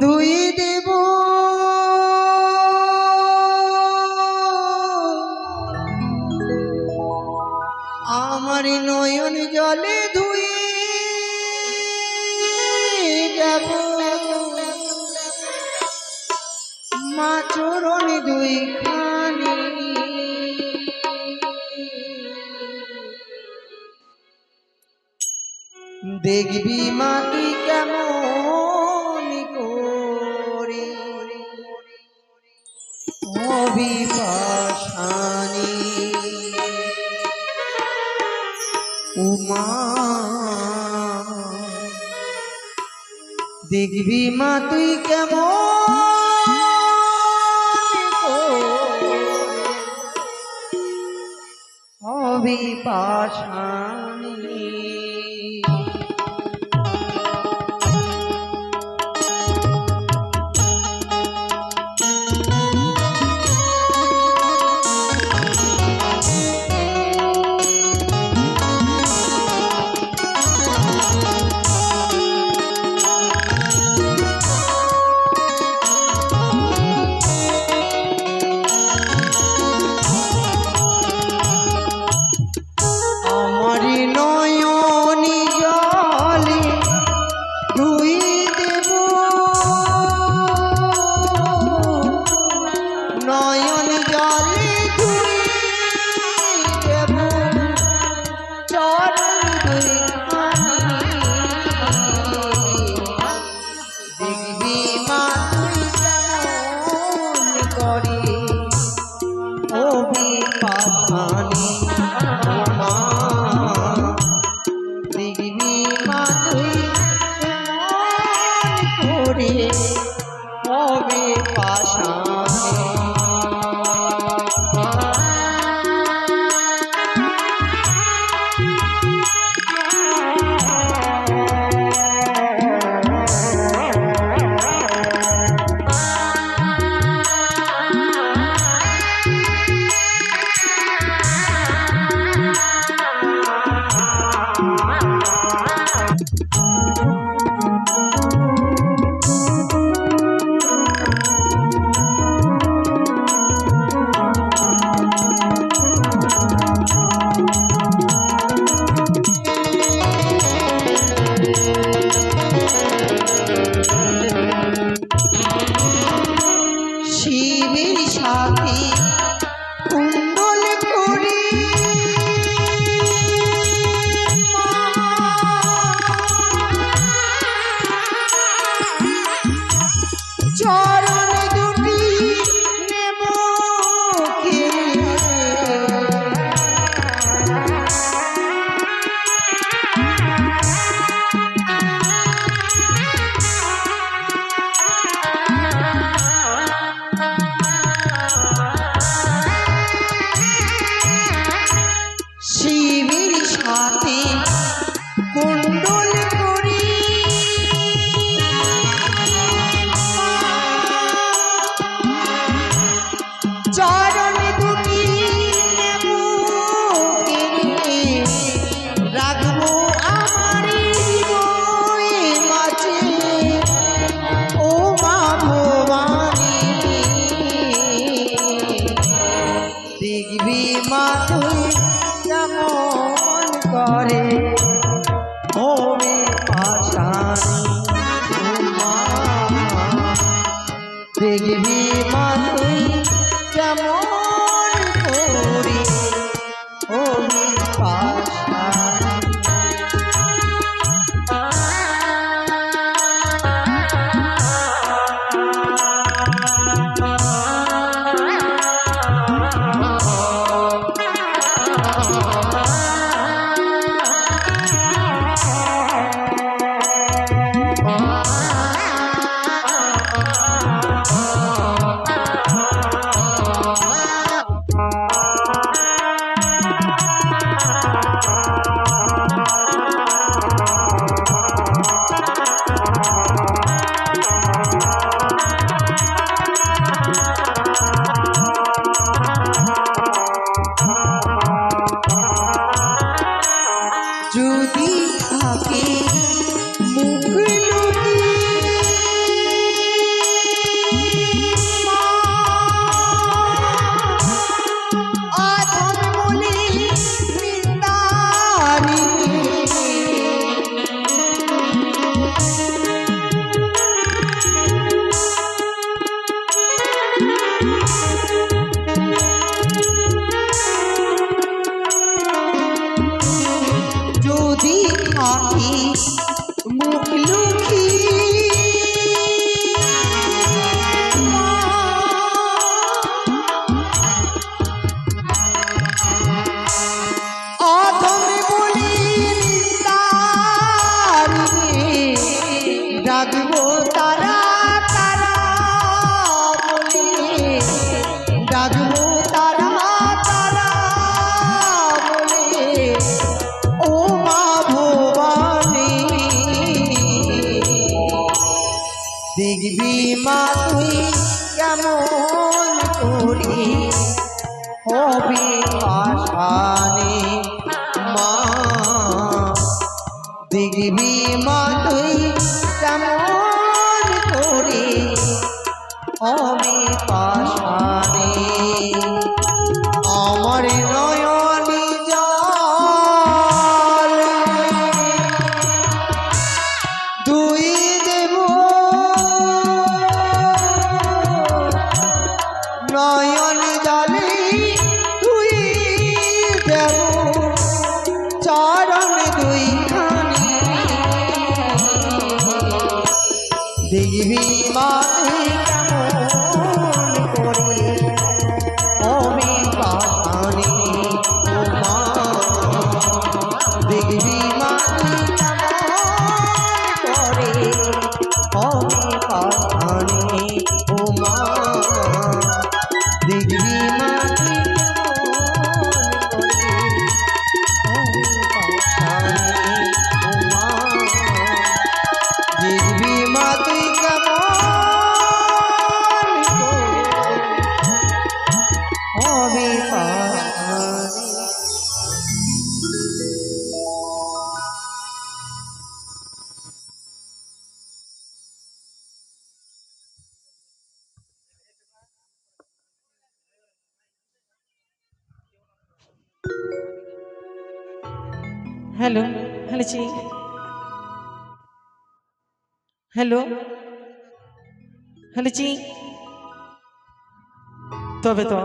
দুই দেব। আমার নয়ন জলে ধুই যাব মা চরণ দুই খানি দেখবি মা দেখবি মা তুই কেমন? হবি অবিপাশানি পাশানি শিবের কুণ্ডল করি। চরণ দুটি রাখব আমার ও মা ভবানী দেখবি মা কেমন করে। ওরে পাশানি দেখবি মা তুই কেমন hockey বুঝবি মা তুই কেমন hello hello ji hello hello ji তবে তো